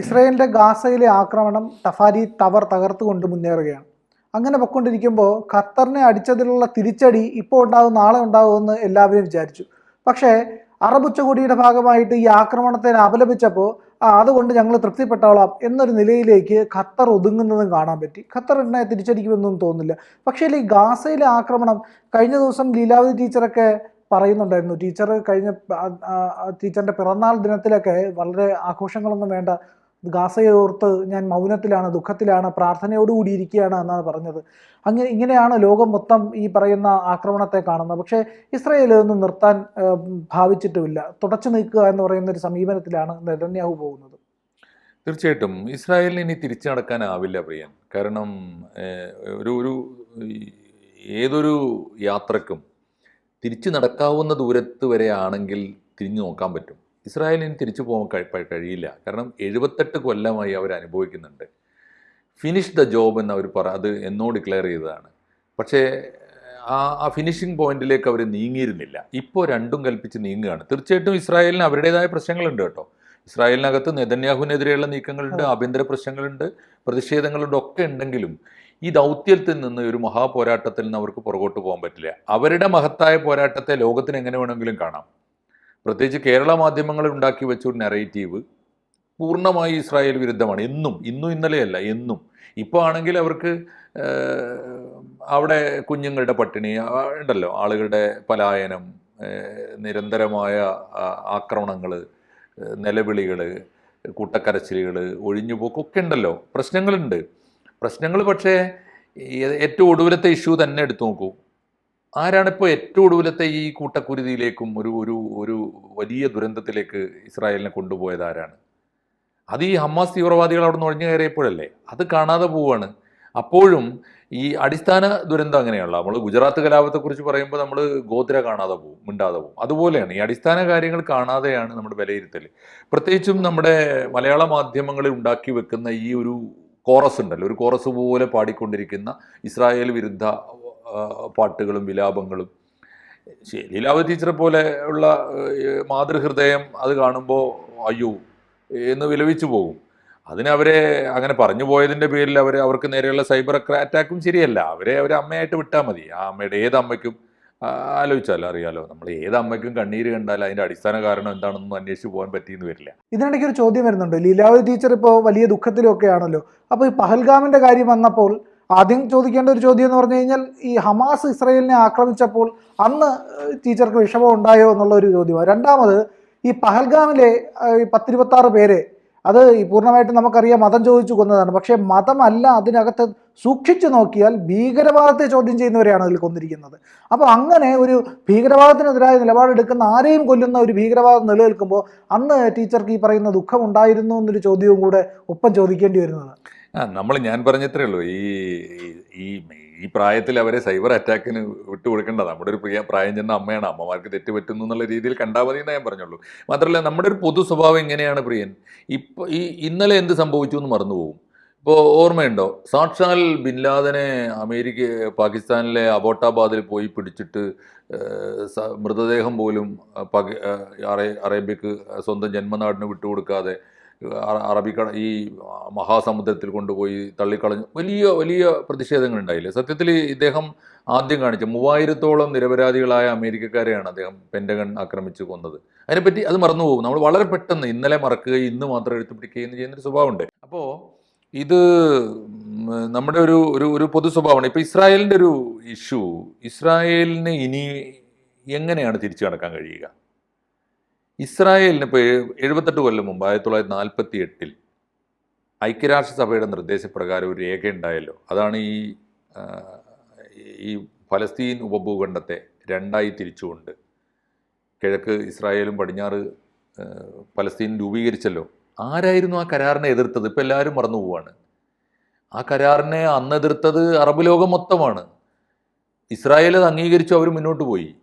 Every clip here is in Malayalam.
ഇസ്രയേലിന്റെ ഗാസയിലെ ആക്രമണം ടഫാരി ടവർ തകർത്തുകൊണ്ട് മുന്നേറുകയാണ്. അങ്ങനെ പൊക്കൊണ്ടിരിക്കുമ്പോൾ ഖത്തറിനെ അടിച്ചതിലുള്ള തിരിച്ചടി ഇപ്പോൾ ഉണ്ടാകും നാളെ ഉണ്ടാകുമെന്ന് എല്ലാവരും വിചാരിച്ചു. പക്ഷേ അറബ് ഉച്ചകോടിയുടെ ഭാഗമായിട്ട് ഈ ആക്രമണത്തെ അപലപിച്ചപ്പോൾ ആ അതുകൊണ്ട് ഞങ്ങൾ തൃപ്തിപ്പെട്ടോളാം എന്നൊരു നിലയിലേക്ക് ഖത്തർ ഒതുങ്ങുന്നതും കാണാൻ പറ്റി. ഖത്തർ എന്നെ തിരിച്ചടിക്കുമെന്നൊന്നും തോന്നുന്നില്ല. പക്ഷേ ഈ ഗാസയിലെ ആക്രമണം കഴിഞ്ഞ ദിവസം ലീലാവതി ടീച്ചറൊക്കെ പറയുന്നുണ്ടായിരുന്നു. ടീച്ചർ കഴിഞ്ഞ ടീച്ചറിന്റെ പിറന്നാൾ ദിനത്തിലൊക്കെ വളരെ ആഘോഷങ്ങളൊന്നും വേണ്ട ഗാസയെ ഓർത്ത് ഞാൻ മൗനത്തിലാണ് ദുഃഖത്തിലാണ് പ്രാർത്ഥനയോടുകൂടി ഇരിക്കുകയാണ് എന്നാണ് പറഞ്ഞത്. അങ്ങനെ ഇങ്ങനെയാണ് ലോകം മൊത്തം ഈ പറയുന്ന ആക്രമണത്തെ കാണുന്നത്. പക്ഷേ ഇസ്രയേൽ ഇതൊന്നും നിർത്താൻ ഭാവിച്ചിട്ടുമില്ല. തുടച്ചു നീക്കുക എന്ന് പറയുന്ന ഒരു സമീപനത്തിലാണ് നെതന്യാഹു പോകുന്നത്. തീർച്ചയായിട്ടും. ഇസ്രായേലിന് ഇനി തിരിച്ചു നടക്കാനാവില്ല പ്രിയൻ. കാരണം ഒരു ഒരു ഏതൊരു യാത്രക്കും തിരിച്ചു നടക്കാവുന്ന ദൂരത്ത് വരെ ആണെങ്കിൽ തിരിഞ്ഞു നോക്കാൻ പറ്റും. ഇസ്രായേലിന് തിരിച്ചു പോകാൻ കഴി- കഴിയില്ല. കാരണം എഴുപത്തെട്ട് കൊല്ലമായി അവർ അനുഭവിക്കുന്നുണ്ട്. ഫിനിഷ് ദ ജോബ് എന്ന് അവർ പറ അത് എന്നോ ഡിക്ലെയർ ചെയ്തതാണ്. പക്ഷേ ആ ആ ഫിനിഷിംഗ് പോയിന്റിലേക്ക് അവർ നീങ്ങിയിരുന്നില്ല. ഇപ്പോൾ രണ്ടും കൽപ്പിച്ച് നീങ്ങുകയാണ്. തീർച്ചയായിട്ടും ഇസ്രായേലിന് അവരുടേതായ പ്രശ്നങ്ങളുണ്ട് കേട്ടോ. ഇസ്രായേലിനകത്ത് നെതന്യാഹുവിനെതിരെയുള്ള നീക്കങ്ങളുണ്ട് ആഭ്യന്തര പ്രശ്നങ്ങളുണ്ട് പ്രതിഷേധങ്ങളുണ്ട് ഒക്കെ ഉണ്ടെങ്കിലും ഈ ദൗത്യത്തിൽ നിന്ന് ഒരു മഹാപോരാട്ടത്തിൽ നിന്ന് അവർക്ക് പുറകോട്ട് പോകാൻ പറ്റില്ല. അവരുടെ മഹത്തായ പോരാട്ടത്തെ ലോകത്തിന് എങ്ങനെ വേണമെങ്കിലും കാണാം. പ്രത്യേകിച്ച് കേരള മാധ്യമങ്ങളിൽ ഉണ്ടാക്കി വെച്ച ഒരു നെറേറ്റീവ് പൂർണമായി ഇസ്രായേൽ വിരുദ്ധമാണ്. എന്നും ഇന്നും ഇന്നലെയല്ല എന്നും. ഇപ്പോൾ ആണെങ്കിൽ അവർക്ക് അവിടെ കുഞ്ഞുങ്ങളുടെ പട്ടിണി ഉണ്ടല്ലോ ആളുകളുടെ പലായനം നിരന്തരമായ ആക്രമണങ്ങൾ നിലവിളികൾ കൂട്ടക്കരച്ചിലുകൾ ഒഴിഞ്ഞുപോക്കൊക്കെ ഉണ്ടല്ലോ. പ്രശ്നങ്ങളുണ്ട്. പ്രശ്നങ്ങൾ പക്ഷേ ഏറ്റവും ഒടുവിലത്തെ ഇഷ്യൂ തന്നെ എടുത്തു നോക്കൂ. ആരാണിപ്പോൾ ഏറ്റവും ഒടുവിലത്തെ ഈ കൂട്ടക്കുരുതിയിലേക്കും ഒരു ഒരു ഒരു വലിയ ദുരന്തത്തിലേക്ക് ഇസ്രായേലിനെ കൊണ്ടുപോയത് ആരാണ്? അത് ഈ ഹമാസ് തീവ്രവാദികൾ അവിടെ നിന്ന് ഒഴിഞ്ഞു കയറിയപ്പോഴല്ലേ? അത് കാണാതെ പോവുകയാണ് അപ്പോഴും ഈ അടിസ്ഥാന ദുരന്തം അങ്ങനെയുള്ള നമ്മൾ ഗുജറാത്ത് കലാപത്തെക്കുറിച്ച് പറയുമ്പോൾ നമ്മൾ ഗോത്ര കാണാതെ പോകും മിണ്ടാതെ പോകും അതുപോലെയാണ് ഈ അടിസ്ഥാന കാര്യങ്ങൾ കാണാതെയാണ് നമ്മുടെ വിലയിരുത്തൽ പ്രത്യേകിച്ചും നമ്മുടെ മലയാള മാധ്യമങ്ങളിൽ ഉണ്ടാക്കി വെക്കുന്ന ഈ ഒരു കോറസ് ഉണ്ടല്ലോ. ഒരു കോറസ് പോലെ പാടിക്കൊണ്ടിരിക്കുന്ന ഇസ്രായേൽ വിരുദ്ധ പാട്ടുകളും വിലാപങ്ങളും. ലീലാവതി ടീച്ചറെ പോലെ ഉള്ള മാതൃഹൃദയം അത് കാണുമ്പോൾ അയ്യോ എന്ന് വിലവിച്ചു പോകും. അതിന് അവരെ അങ്ങനെ പറഞ്ഞു പോയതിന്റെ പേരിൽ അവർ അവർക്ക് നേരെയുള്ള സൈബർ അറ്റാക്കും ശരിയല്ല. അവരെ അവരെ അമ്മയായിട്ട് വിട്ടാൽ മതി. ആ അമ്മയുടെ ഏത് അമ്മയ്ക്കും ആലോചിച്ചാലോ അറിയാലോ. നമ്മൾ ഏത് അമ്മയ്ക്കും കണ്ണീര് കണ്ടാൽ അതിന്റെ അടിസ്ഥാന കാരണം എന്താണെന്ന് അന്വേഷിച്ച് പോകാൻ പറ്റിയെന്ന് വരില്ല. ഇതിനിടയ്ക്ക് ഒരു ചോദ്യം വരുന്നുണ്ട്. ലീലാവതി ടീച്ചർ ഇപ്പോൾ വലിയ ദുഃഖത്തിലൊക്കെയാണല്ലോ. അപ്പോൾ ഈ പഹൽഗാമിന്റെ കാര്യം വന്നപ്പോൾ ആദ്യം ചോദിക്കേണ്ട ഒരു ചോദ്യം എന്ന് പറഞ്ഞു കഴിഞ്ഞാൽ ഈ ഹമാസ് ഇസ്രയേലിനെ ആക്രമിച്ചപ്പോൾ അന്ന് ടീച്ചർക്ക് വിഷമം ഉണ്ടായോ എന്നുള്ള ഒരു ചോദ്യമാണ്. രണ്ടാമത് ഈ പഹൽഗാമിലെ പത്തിരുപത്താറ് പേരെ അത് പൂർണമായിട്ടും നമുക്കറിയാം മതം ചോദിച്ചു കൊന്നതാണ്. പക്ഷേ മതമല്ല അതിനകത്ത് സൂക്ഷിച്ചു നോക്കിയാൽ ഭീകരവാദത്തെ ചോദ്യം ചെയ്യുന്നവരെയാണ് അതിൽ കൊന്നിരിക്കുന്നത്. അപ്പോൾ അങ്ങനെ ഒരു ഭീകരവാദത്തിനെതിരായ നിലപാടെടുക്കുന്ന ആരെയും കൊല്ലുന്ന ഒരു ഭീകരവാദം നിലനിൽക്കുമ്പോൾ അന്ന് ടീച്ചർക്ക് ഈ പറയുന്ന ദുഃഖം ഉണ്ടായിരുന്നു എന്നൊരു ചോദ്യവും കൂടെ ഒപ്പം ചോദിക്കേണ്ടി വരുന്നത്. ആ നമ്മൾ ഞാൻ പറഞ്ഞത്രേ ഉള്ളൂ ഈ ഈ ഈ പ്രായത്തിൽ അവരെ സൈബർ അറ്റാക്കിന് വിട്ടുകൊടുക്കേണ്ട നമ്മുടെ ഒരു പ്രിയ പ്രായം ചെന്ന അമ്മയാണ്. അമ്മമാർക്ക് തെറ്റ് പറ്റുന്നു എന്നുള്ള രീതിയിൽ കണ്ടാൽ മതി എന്നേ ഞാൻ പറഞ്ഞുള്ളൂ. മാത്രമല്ല നമ്മുടെ ഒരു പൊതു സ്വഭാവം എങ്ങനെയാണ് പ്രിയൻ? ഇപ്പോൾ ഈ ഇന്നലെ എന്ത് സംഭവിച്ചു എന്ന് മറന്നുപോകും. ഇപ്പോൾ ഓർമ്മയുണ്ടോ? സാക്ഷാൽ ബിൻലാദനെ അമേരിക്ക പാകിസ്ഥാനിലെ അബോട്ടാബാദിൽ പോയി പിടിച്ചിട്ട് മൃതദേഹം പോലും അറേബ്യക്ക് സ്വന്തം ജന്മനാടിന് വിട്ടുകൊടുക്കാതെ അറബിക്കട ഈ മഹാസമുദ്രത്തിൽ കൊണ്ടുപോയി തള്ളിക്കളഞ്ഞു വലിയ വലിയ പ്രതിഷേധങ്ങൾ ഉണ്ടായില്ലേ? സത്യത്തിൽ ഇദ്ദേഹം ആദ്യം കാണിച്ച മൂവായിരത്തോളം നിരപരാധികളായ അമേരിക്കക്കാരെയാണ് അദ്ദേഹം പെൻഡഗൺ ആക്രമിച്ചു കൊന്നത്. അതിനെപ്പറ്റി അത് മറന്നുപോകും. നമ്മൾ വളരെ പെട്ടെന്ന് ഇന്നലെ മറക്കുകയും ഇന്ന് മാത്രം എടുത്തു പിടിക്കുകയും ചെയ്യുന്നൊരു സ്വഭാവമുണ്ട്. അപ്പോൾ ഇത് നമ്മുടെ ഒരു ഒരു ഒരു പൊതു സ്വഭാവമാണ്. ഇപ്പോൾ ഇസ്രായേലിന്റെ ഒരു ഇഷ്യൂ ഇസ്രായേലിനെ ഇനി എങ്ങനെയാണ് തിരിച്ചു കടക്കാൻ കഴിയുക? ഇസ്രായേലിന് ഇപ്പോൾ എഴുപത്തെട്ട് കൊല്ലം മുമ്പ് ആയിരത്തി തൊള്ളായിരത്തി നാൽപ്പത്തി എട്ടിൽ ഐക്യരാഷ്ട്രസഭയുടെ നിർദ്ദേശപ്രകാരം ഒരു രേഖ ഉണ്ടായല്ലോ. അതാണ് ഈ ഈ ഫലസ്തീൻ ഉപഭൂഖണ്ഡത്തെ രണ്ടായി തിരിച്ചുകൊണ്ട് കിഴക്ക് ഇസ്രായേലും പടിഞ്ഞാറ് പലസ്തീൻ രൂപീകരിച്ചല്ലോ. ആരായിരുന്നു ആ കരാറിനെ എതിർത്തത്? ഇപ്പോൾ എല്ലാവരും മറന്നു പോവാണ്. ആ കരാറിനെ അന്ന് എതിർത്തത് അറബ് ലോകം മൊത്തമാണ്. ഇസ്രായേൽ അത് അംഗീകരിച്ചു അവർ മുന്നോട്ട് പോയി.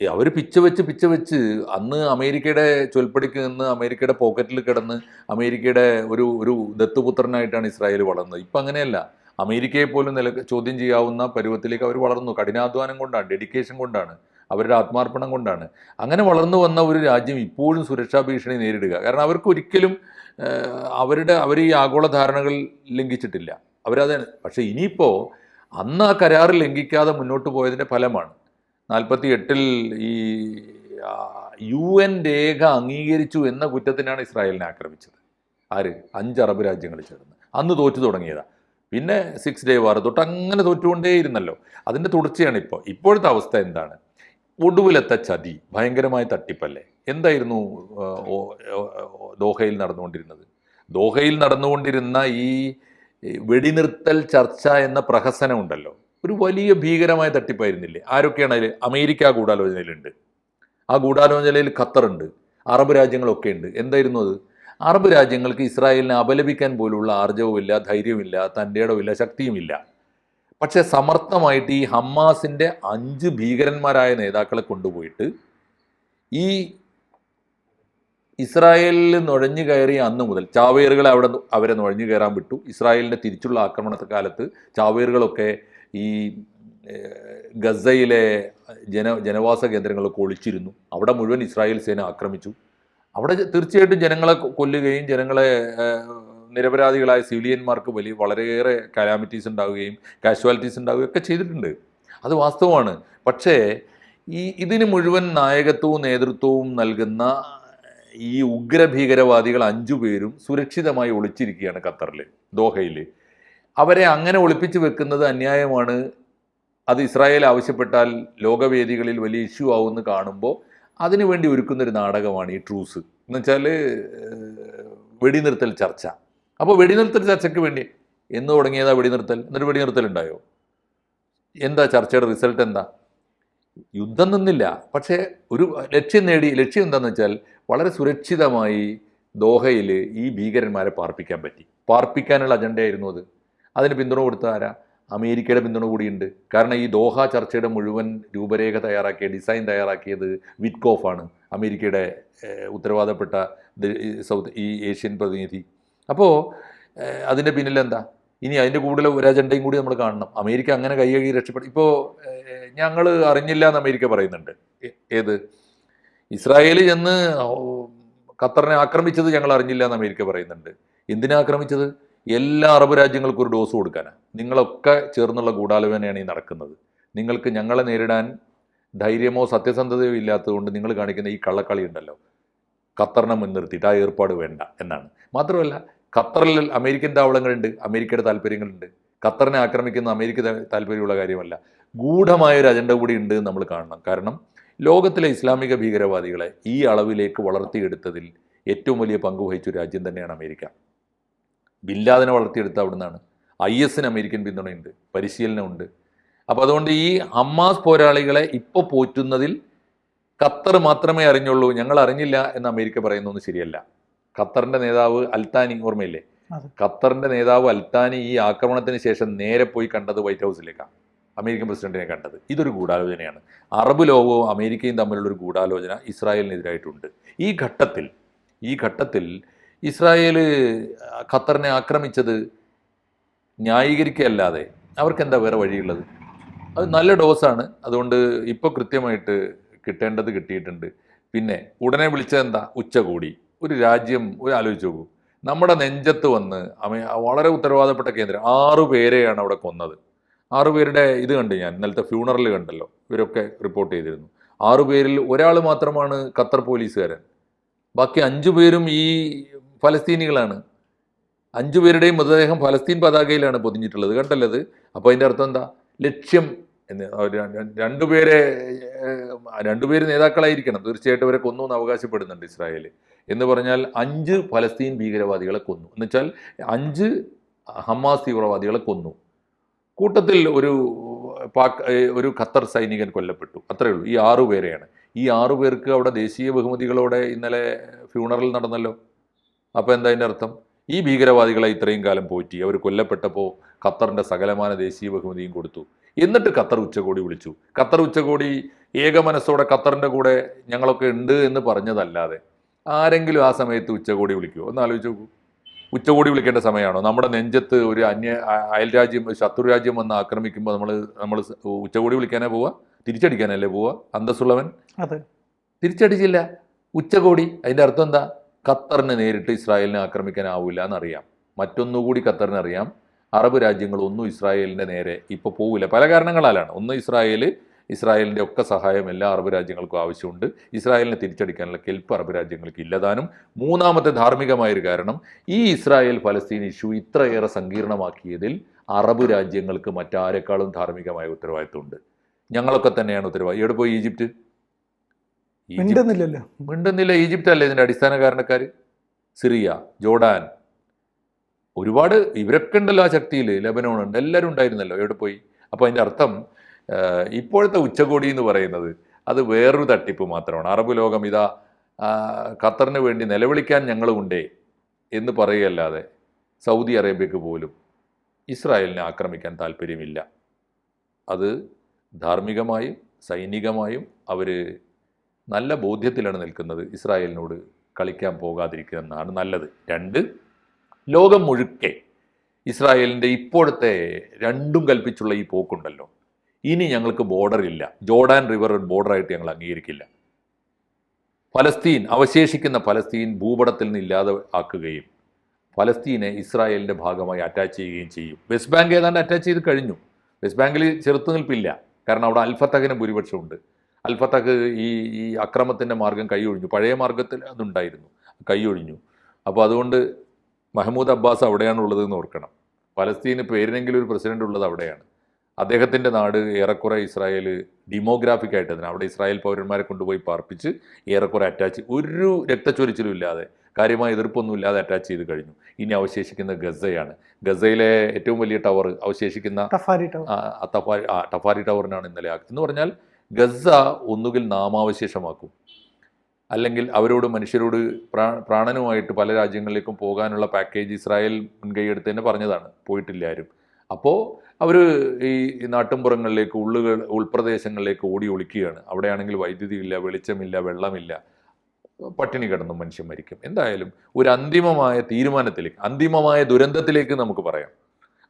അവർ പിച്ച വെച്ച് പിച്ച വെച്ച് അന്ന് അമേരിക്കയുടെ ചൊൽപ്പടിക്ക് നിന്ന് അമേരിക്കയുടെ പോക്കറ്റിൽ കിടന്ന് അമേരിക്കയുടെ ഒരു ഒരു ദത്തുപുത്രനായിട്ടാണ് ഇസ്രായേൽ വളർന്നത്. ഇപ്പം അങ്ങനെയല്ല. അമേരിക്കയെ പോലും നില ചോദ്യം ചെയ്യാവുന്ന പരുവത്തിലേക്ക് അവർ വളർന്നു. കഠിനാധ്വാനം കൊണ്ടാണ് ഡെഡിക്കേഷൻ കൊണ്ടാണ് അവരുടെ ആത്മാർപ്പണം കൊണ്ടാണ്. അങ്ങനെ വളർന്നു വന്ന ഒരു രാജ്യം ഇപ്പോഴും സുരക്ഷാ ഭീഷണി നേരിടുക. കാരണം അവർക്ക് ഒരിക്കലും അവരുടെ അവർ ഈ ആഗോള ധാരണകൾ ലംഘിച്ചിട്ടില്ല. അവരത് പക്ഷേ ഇനിയിപ്പോൾ അന്ന് ആ കരാർ ലംഘിക്കാതെ മുന്നോട്ട് പോയതിന്റെ ഫലമാണ് നാൽപ്പത്തി എട്ടിൽ ഈ യു എൻ രേഖ അംഗീകരിച്ചു എന്ന കുറ്റത്തിനാണ് ഇസ്രായേലിനെ ആക്രമിച്ചത്. ആര്? അഞ്ച് അറബ് രാജ്യങ്ങൾ ചേർന്ന്. അന്ന് തോറ്റു തുടങ്ങിയതാണ് പിന്നെ സിക്സ് ഡേ വാർ തൊട്ട് അങ്ങനെ തോറ്റുകൊണ്ടേയിരുന്നല്ലോ. അതിന്റെ തുടർച്ചയാണ് ഇപ്പോൾ. ഇപ്പോഴത്തെ അവസ്ഥ എന്താണ്? ഒടുവിലത്തെ ചതി ഭയങ്കരമായ തട്ടിപ്പല്ലേ? എന്തായിരുന്നു ദോഹയിൽ നടന്നുകൊണ്ടിരുന്നത്? ദോഹയിൽ നടന്നുകൊണ്ടിരുന്ന ഈ ഈ വെടിനിർത്തൽ ചർച്ച എന്ന പ്രഹസനം ഉണ്ടല്ലോ. ഒരു വലിയ ഭീകരമായ തട്ടിപ്പായിരുന്നില്ലേ? ആരൊക്കെയാണ് അതിൽ അമേരിക്ക ഗൂഢാലോചനയിലുണ്ട്. ആ ഗൂഢാലോചനയിൽ ഖത്തറുണ്ട്. അറബ് രാജ്യങ്ങളൊക്കെ ഉണ്ട് എന്തായിരുന്നു അത്? അറബ് രാജ്യങ്ങൾക്ക് ഇസ്രായേലിനെ അപലപിക്കാൻ പോലുള്ള ആർജവുമില്ല ധൈര്യമില്ല തന്റെ ഇടമില്ല ശക്തിയുമില്ല. പക്ഷെ സമർത്ഥമായിട്ട് ഈ ഹമ്മാസിന്റെ അഞ്ച് ഭീകരന്മാരായ നേതാക്കളെ കൊണ്ടുപോയിട്ട് ഈ ഇസ്രായേലിൽ നുഴഞ്ഞു കയറി അന്ന് മുതൽ ചാവേറുകളെ അവിടെ അവരെ നുഴഞ്ഞു കയറാൻ വിട്ടു. ഇസ്രായേലിന്റെ തിരിച്ചുള്ള ആക്രമണത്തെ കാലത്ത് ചാവേറുകളൊക്കെ ഈ ഗസയിലെ ജന ജനവാസ കേന്ദ്രങ്ങളൊക്കെ ഒളിച്ചിരുന്നു അവിടെ മുഴുവൻ ഇസ്രായേൽ സേന ആക്രമിച്ചു. അവിടെ തീർച്ചയായിട്ടും ജനങ്ങളെ കൊല്ലുകയും ജനങ്ങളെ നിരപരാധികളായ സിവിലിയന്മാർക്ക് വലിയ വളരെയേറെ കലാമിറ്റീസ് ഉണ്ടാവുകയും കാഷ്വാലിറ്റീസ് ഉണ്ടാവുകയും ഒക്കെ ചെയ്തിട്ടുണ്ട്. അത് വാസ്തവമാണ്. പക്ഷേ ഈ ഇതിന് മുഴുവൻ നായകത്വവും നേതൃത്വവും നൽകുന്ന ഈ ഉഗ്രഭീകരവാദികൾ അഞ്ചു പേരും സുരക്ഷിതമായി ഒളിച്ചിരിക്കുകയാണ് ഖത്തറിൽ ദോഹയിൽ അവരെ അങ്ങനെ ഒളിപ്പിച്ചു വെക്കുന്നത് അന്യായമാണ്. അത് ഇസ്രായേൽ ആവശ്യപ്പെട്ടാൽ ലോകവേദികളിൽ വലിയ ഇഷ്യൂ ആവുമെന്ന് കാണുമ്പോൾ അതിനുവേണ്ടി ഒരുക്കുന്നൊരു നാടകമാണ് ഈ ട്രൂസ്. എന്നുവെച്ചാൽ വെടിനിർത്തൽ ചർച്ച. അപ്പോൾ വെടിനിർത്തൽ ചർച്ചയ്ക്ക് വേണ്ടി എന്ന് തുടങ്ങിയതാ വെടിനിർത്തൽ? എന്നിട്ട് വെടിനിർത്തൽ ഉണ്ടായോ? എന്താ ചർച്ചയുടെ റിസൾട്ട് എന്താ? യുദ്ധം നിന്നില്ല. പക്ഷേ ഒരു ലക്ഷ്യം നേടി ലക്ഷ്യം എന്താണെന്ന് വെച്ചാൽ വളരെ സുരക്ഷിതമായി ദോഹയിൽ ഈ ഭീകരന്മാരെ പാർപ്പിക്കാൻ പറ്റി. പാർപ്പിക്കാനുള്ള അജണ്ടയായിരുന്നു അത്. അതിന് പിന്തുണ കൊടുത്ത ആരാ? അമേരിക്കയുടെ പിന്തുണ കൂടിയുണ്ട്. കാരണം ഈ ദോഹ ചർച്ചയുടെ മുഴുവൻ രൂപരേഖ തയ്യാറാക്കിയ ഡിസൈൻ തയ്യാറാക്കിയത് വിറ്റ്കോഫാണ് അമേരിക്കയുടെ ഉത്തരവാദപ്പെട്ട സൗത്ത് ഈ ഏഷ്യൻ പ്രതിനിധി. അപ്പോൾ അതിന്റെ പിന്നിലെന്താ ഇനി അതിന്റെ കൂടുതൽ ഒരു അജണ്ടയും കൂടി നമ്മൾ കാണണം. അമേരിക്ക അങ്ങനെ കൈകഴുകി രക്ഷപ്പെടും ഇപ്പോൾ ഞങ്ങൾ അറിഞ്ഞില്ല എന്ന് അമേരിക്ക പറയുന്നുണ്ട്. ഏത്? ഇസ്രായേൽ ചെന്ന് ഖത്തറിനെ ആക്രമിച്ചത് ഞങ്ങൾ അറിഞ്ഞില്ല എന്ന് അമേരിക്ക പറയുന്നുണ്ട്. എന്തിനാ ആക്രമിച്ചത്? എല്ലാ അറബ് രാജ്യങ്ങൾക്കും ഒരു ഡോസ് കൊടുക്കാനാണ് നിങ്ങളൊക്കെ ചേർന്നുള്ള ഗൂഢാലോചനയാണ് ഈ നടക്കുന്നത്. നിങ്ങൾക്ക് ഞങ്ങളെ നേരിടാൻ ധൈര്യമോ സത്യസന്ധതയോ ഇല്ലാത്തതുകൊണ്ട് നിങ്ങൾ കാണിക്കുന്ന ഈ കള്ളക്കളി ഉണ്ടല്ലോ. ഖത്തറിനെ മുൻനിർത്തിയിട്ട് ആ ഏർപ്പാട് വേണ്ട എന്നാണ്. മാത്രമല്ല ഖത്തറിൽ അമേരിക്കൻ താവളങ്ങളുണ്ട് അമേരിക്കയുടെ താല്പര്യങ്ങളുണ്ട്. ഖത്തറിനെ ആക്രമിക്കുന്ന അമേരിക്ക താല്പര്യമുള്ള കാര്യമല്ല. ഗൂഢമായ ഒരു അജണ്ട കൂടി ഉണ്ട് നമ്മൾ കാണണം. കാരണം ലോകത്തിലെ ഇസ്ലാമിക ഭീകരവാദികളെ ഈ അളവിലേക്ക് വളർത്തിയെടുത്തതിൽ ഏറ്റവും വലിയ പങ്ക് വഹിച്ച രാജ്യം തന്നെയാണ് അമേരിക്ക. ബില്ലാദിനെ വളർത്തിയെടുത്ത അവിടുന്നാണ്. ഐ എസിന് അമേരിക്കൻ പിന്തുണയുണ്ട് പരിശീലനമുണ്ട് അപ്പോൾ അതുകൊണ്ട് ഈ ഹമാസ് പോരാളികളെ ഇപ്പോൾ പോറ്റുന്നതിൽ ഖത്തർ മാത്രമേ അറിഞ്ഞുള്ളൂ ഞങ്ങൾ അറിഞ്ഞില്ല എന്ന് അമേരിക്ക പറയുന്നൊന്നും ശരിയല്ല. ഖത്തറിന്റെ നേതാവ് അൽത്താനി ഓർമ്മയില്ലേ. ഖത്തറിന്റെ നേതാവ് അൽത്താനി ഈ ആക്രമണത്തിന് ശേഷം നേരെ പോയി കണ്ടത് വൈറ്റ് ഹൗസിലേക്കാണ്. അമേരിക്കൻ പ്രസിഡന്റിനെ കണ്ടത്. ഇതൊരു ഗൂഢാലോചനയാണ്. അറബ് ലോകവും അമേരിക്കയും തമ്മിലുള്ളൊരു ഗൂഢാലോചന ഇസ്രായേലിനെതിരായിട്ടുണ്ട്. ഈ ഘട്ടത്തിൽ ഈ ഘട്ടത്തിൽ ഇസ്രായേൽ ഖത്തറിനെ ആക്രമിച്ചത് ന്യായീകരിക്കുകയല്ലാതെ അവർക്ക് എന്താ വേറെ വഴിയുള്ളത്? അത് നല്ല ഡോസാണ്. അതുകൊണ്ട് ഇപ്പോൾ കൃത്യമായിട്ട് കിട്ടേണ്ടത് കിട്ടിയിട്ടുണ്ട്. പിന്നെ ഉടനെ വിളിച്ചത് എന്താ? ഉച്ചകൂടി. ഒരു രാജ്യം ഒരു ആലോചിച്ച് നോക്കൂ. നമ്മുടെ നെഞ്ചത്ത് വന്ന് വളരെ ഉത്തരവാദപ്പെട്ട കേന്ദ്രം ആറു പേരെയാണ് അവിടെ കൊന്നത്. ആറു പേരുടെ ഇത് കണ്ടു ഞാൻ ഇന്നലത്തെ ഫ്യൂണറൽ കണ്ടല്ലോ. ഇവരൊക്കെ റിപ്പോർട്ട് ചെയ്തിരുന്നു. ആറു പേരിൽ ഒരാൾ മാത്രമാണ് ഖത്തർ പോലീസുകാരൻ. ബാക്കി അഞ്ചു പേരും ഈ ഫലസ്തീനികളാണ്. അഞ്ചു പേരുടെയും മൃതദേഹം ഫലസ്തീൻ പതാകയിലാണ് പൊതിഞ്ഞിട്ടുള്ളത്. കണ്ടല്ലത് അപ്പോൾ അതിന്റെ അർത്ഥം എന്താ? ലക്ഷ്യം എന്ന്. രണ്ടുപേരെ രണ്ടുപേര് നേതാക്കളായിരിക്കണം. തീർച്ചയായിട്ടും അവരെ കൊന്നു എന്ന് അവകാശപ്പെടുന്നുണ്ട് ഇസ്രായേൽ എന്ന് പറഞ്ഞാൽ അഞ്ച് ഫലസ്തീൻ ഭീകരവാദികളെ കൊന്നു. എന്നുവെച്ചാൽ അഞ്ച് ഹമാസ് തീവ്രവാദികളെ കൊന്നു. കൂട്ടത്തിൽ ഒരു പാക് ഒരു ഖത്തർ സൈനികൻ കൊല്ലപ്പെട്ടു. അത്രയേ ഉള്ളൂ. ഈ ആറു പേരെയാണ്. ഈ ആറു പേർക്ക് അവിടെ ദേശീയ ബഹുമതികളോടെ ഇന്നലെ ഫ്യൂണറൽ നടന്നല്ലോ. അപ്പോൾ എന്താ അതിന്റെ അർത്ഥം? ഈ ഭീകരവാദികളെ ഇത്രയും കാലം പോറ്റി അവർ കൊല്ലപ്പെട്ടപ്പോൾ ഖത്തറിന്റെ സകലമാന ദേശീയ ബഹുമതിയും കൊടുത്തു. എന്നിട്ട് ഖത്തർ ഉച്ചകോടി വിളിച്ചു. ഖത്തർ ഉച്ചകോടി ഏക മനസ്സോടെ ഖത്തറിന്റെ കൂടെ ഞങ്ങളൊക്കെ ഉണ്ട് എന്ന് പറഞ്ഞതല്ലാതെ ആരെങ്കിലും ആ സമയത്ത് ഉച്ചകോടി വിളിക്കുമോ ഒന്ന് ആലോചിച്ച് നോക്കൂ. ഉച്ചകോടി വിളിക്കേണ്ട സമയമാണോ? നമ്മുടെ നെഞ്ചത്ത് ഒരു അന്യ അയൽരാജ്യം ശത്രുരാജ്യം രാജ്യം ശത്രു രാജ്യം വന്ന് ആക്രമിക്കുമ്പോൾ നമ്മൾ നമ്മൾ ഉച്ചകോടി വിളിക്കാനേ പോവുക തിരിച്ചടിക്കാനല്ലേ പോവുക അന്തസ്സുള്ളവൻ? അതെ. തിരിച്ചടിച്ചില്ല. ഉച്ചകോടി. അതിന്റെ അർത്ഥം എന്താ? ഖത്തറിന് നേരിട്ട് ഇസ്രായേലിനെ ആക്രമിക്കാനാവില്ല എന്നറിയാം മറ്റൊന്നുകൂടി ഖത്തറിന് അറിയാം അറബ് രാജ്യങ്ങളൊന്നും ഇസ്രായേലിന്റെ നേരെ ഇപ്പോൾ പോവില്ല. പല കാരണങ്ങളാലാണ്. ഒന്ന് ഇസ്രായേൽ ഇസ്രായേലിന്റെ ഒക്കെ സഹായം എല്ലാ അറബ് രാജ്യങ്ങൾക്കും ആവശ്യമുണ്ട്. ഇസ്രായേലിനെ തിരിച്ചടിക്കാനുള്ള കെൽപ്പ് അറബ് രാജ്യങ്ങൾക്ക് ഇല്ലതാനും മൂന്നാമത്തെ ധാർമ്മികമായൊരു കാരണം ഈ ഇസ്രായേൽ ഫലസ്തീൻ ഇഷ്യൂ ഇത്രയേറെ സങ്കീർണമാക്കിയതിൽ അറബ് രാജ്യങ്ങൾക്ക് മറ്റാരെക്കാളും ധാർമ്മികമായ ഉത്തരവാദിത്വമുണ്ട്. ഞങ്ങളൊക്കെ തന്നെയാണ് ഉത്തരവാദിത്വം എവിടെ പോയി ഈജിപ്റ്റ്? മിണ്ടുന്നില്ലല്ലോ. മിണ്ടുന്നില്ല. ഈജിപ്റ്റ് അല്ലേ ഇതിന്റെ അടിസ്ഥാന കാരണക്കാർ സിറിയ ജോർഡാൻ. ഒരുപാട് ഇവരൊക്കെ ഉണ്ടല്ലോ ആ ശക്തിയിൽ ലെബനോൺ ഉണ്ട്. എല്ലാവരും ഉണ്ടായിരുന്നല്ലോ എവിടെ പോയി? അപ്പോൾ അതിന്റെ അർത്ഥം ഇപ്പോഴത്തെ ഉച്ചകോടി എന്ന് പറയുന്നത് അത് വേറൊരു തട്ടിപ്പ് മാത്രമാണ്. അറബ് ലോകം ഇതാ ഖത്തറിന് വേണ്ടി നിലവിളിക്കാൻ ഞങ്ങളുണ്ടേ എന്ന് പറയുകയല്ലാതെ സൗദി അറേബ്യക്ക് പോലും ഇസ്രായേലിനെ ആക്രമിക്കാൻ താല്പര്യമില്ല. അത് ധാർമ്മികമായും സൈനികമായും അവർ നല്ല ബോധ്യത്തിലാണ് നിൽക്കുന്നത് ഇസ്രായേലിനോട് കളിക്കാൻ പോകാതിരിക്കുക എന്നാണ് നല്ലത്. രണ്ട് ലോകം മുഴുക്കെ ഇസ്രായേലിന്റെ ഇപ്പോഴത്തെ രണ്ടും കൽപ്പിച്ചുള്ള ഈ പോക്കുണ്ടല്ലോ. ഇനി ഞങ്ങൾക്ക് ബോർഡർ ഇല്ല. ജോർഡാൻ റിവർ ബോർഡറായിട്ട് ഞങ്ങൾ അംഗീകരിക്കില്ല. ഫലസ്തീൻ അവശേഷിക്കുന്ന ഫലസ്തീൻ ഭൂപടത്തിൽ നിന്ന് ഇല്ലാതെ ആക്കുകയും ഫലസ്തീനെ ഇസ്രായേലിന്റെ ഭാഗമായി അറ്റാച്ച് ചെയ്യുകയും ചെയ്യും. വെസ്റ്റ് ബാങ്ക് ഏതാണ്ട് അറ്റാച്ച് ചെയ്ത് കഴിഞ്ഞു. വെസ്റ്റ് ബാങ്കിൽ ചെറുത്തുനിൽപ്പില്ല. കാരണം അവിടെ അൽഫത്തഹിന് ഭൂരിപക്ഷമുണ്ട്. അൽഫത്തഹ് ഈ ഈ അക്രമത്തിന്റെ മാർഗം കൈയൊഴിഞ്ഞു. പഴയ മാർഗത്തിൽ അതുണ്ടായിരുന്നു. കൈയൊഴിഞ്ഞു. അപ്പോൾ അതുകൊണ്ട് മഹമ്മൂദ് അബ്ബാസ് അവിടെയാണുള്ളത് എന്ന് ഓർക്കണം. പലസ്തീന് പേരിനെങ്കിലും ഒരു പ്രസിഡന്റ് ഉള്ളത് അവിടെയാണ്. അദ്ദേഹത്തിന്റെ നാട് ഏറെക്കുറെ ഇസ്രായേൽ ഡിമോഗ്രാഫിക് ആയിട്ട് അതിന് അവിടെ ഇസ്രായേൽ പൗരന്മാരെ കൊണ്ടുപോയി പാർപ്പിച്ച് ഏറെക്കുറെ അറ്റാച്ച് ഒരു രക്തച്ചൊരിച്ചിലും ഇല്ലാതെ കാര്യമായ എതിർപ്പൊന്നും ഇല്ലാതെ അറ്റാച്ച് ചെയ്ത് കഴിഞ്ഞു. ഇനി അവശേഷിക്കുന്ന ഗസയാണ്. ഗസയിലെ ഏറ്റവും വലിയ ടവർ അവശേഷിക്കുന്ന ടഫാരി ടവർ ടഫാരി ടവറിനാണ് ഇന്നലെ എന്ന് പറഞ്ഞാൽ ഗസ ഒന്നുകിൽ നാമാവശേഷമാക്കും. അല്ലെങ്കിൽ അവരോട് മനുഷ്യരോട് പ്രാ പ്രാണനുമായിട്ട് പല രാജ്യങ്ങളിലേക്കും പോകാനുള്ള പാക്കേജ് ഇസ്രായേൽ മുൻകൈയെടുത്ത് തന്നെ പറഞ്ഞതാണ്. പോയിട്ടില്ല ആരും. അപ്പോൾ അവർ ഈ നാട്ടിൻപുറങ്ങളിലേക്ക് ഉള്ളുകൾ ഉൾപ്രദേശങ്ങളിലേക്ക് ഓടി ഒളിക്കുകയാണ്. അവിടെയാണെങ്കിൽ വൈദ്യുതി ഇല്ല വെളിച്ചമില്ല വെള്ളമില്ല. പട്ടിണി കിടന്ന് മനുഷ്യൻ മരിക്കും. എന്തായാലും ഒരു അന്തിമമായ തീരുമാനത്തിലേക്ക് അന്തിമമായ ദുരന്തത്തിലേക്ക് നമുക്ക് പറയാം.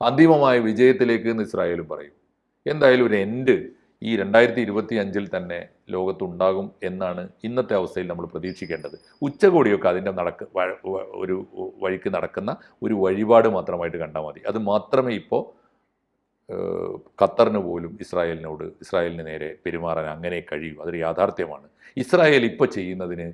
അന്തിമമായ വിജയത്തിലേക്ക് എന്ന് ഇസ്രായേലും പറയും. എന്തായാലും ഒരു എൻഡ് ഈ രണ്ടായിരത്തി ഇരുപത്തി അഞ്ചിൽ തന്നെ ലോകത്തുണ്ടാകും എന്നാണ് ഇന്നത്തെ അവസ്ഥയിൽ നമ്മൾ പ്രതീക്ഷിക്കേണ്ടത്. ഉച്ചകോടിയൊക്കെ അതിന്റെ നടക്ക് ഒരു വഴിക്ക് നടക്കുന്ന ഒരു വഴിപാട് മാത്രമായിട്ട് കണ്ടാൽ മതി. അത് മാത്രമേ ഇപ്പോൾ ഖത്തറിന് പോലും ഇസ്രായേലിനോട് ഇസ്രായേലിന് നേരെ പെരുമാറാൻ അങ്ങനെ കഴിയും. അതൊരു യാഥാർത്ഥ്യമാണ്. ഇസ്രായേൽ ഇപ്പോൾ ചെയ്യുന്നതിന്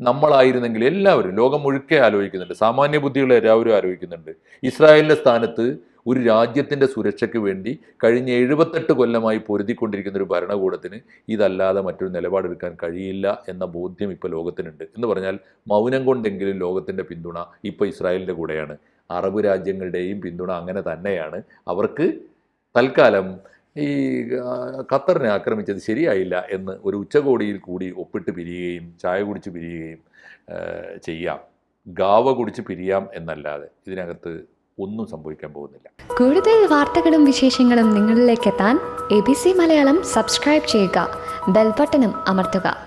നമ്മളായിരുന്നെങ്കിൽ എല്ലാവരും ലോകം മുഴുക്കെ ആലോചിക്കുന്നുണ്ട്. സാമാന്യ ബുദ്ധികൾ എല്ലാവരും ആലോചിക്കുന്നുണ്ട്. ഇസ്രായേലിന്റെ സ്ഥാനത്ത് ഒരു രാജ്യത്തിന്റെ സുരക്ഷയ്ക്ക് വേണ്ടി കഴിഞ്ഞ എഴുപത്തെട്ട് കൊല്ലമായി പൊരുതിക്കൊണ്ടിരിക്കുന്ന ഒരു ഭരണകൂടത്തിന് ഇതല്ലാതെ മറ്റൊരു നിലപാടെടുക്കാൻ കഴിയില്ല എന്ന ബോധ്യം ഇപ്പോൾ ലോകത്തിനുണ്ട്. എന്ന് പറഞ്ഞാൽ മൗനം കൊണ്ടെങ്കിലും ലോകത്തിന്റെ പിന്തുണ ഇപ്പോൾ ഇസ്രായേലിന്റെ കൂടെയാണ്. അറബ് രാജ്യങ്ങളുടെയും പിന്തുണ അങ്ങനെ തന്നെയാണ്. അവർക്ക് തൽക്കാലം ഈ ഖത്തറിനെ ആക്രമിച്ചത് ശരിയായില്ല എന്ന് ഒരു ഉച്ചകോടിയിൽ കൂടി ഒപ്പിട്ട് പിരിയുകയും ചായ കുടിച്ച് പിരിയുകയും ചെയ്യാം. ഗാവ കുടിച്ച് പിരിയാം എന്നല്ലാതെ ഇതിനകത്ത് ഒന്നും സംഭവിക്കാൻ പോകുന്നില്ല. കൂടുതൽ വാർത്തകളും വിശേഷങ്ങളും നിങ്ങളിലേക്ക് എത്താൻ A B C Malayalam subscribe ചെയ്യുക. ബെൽബട്ടനും അമർത്തുക.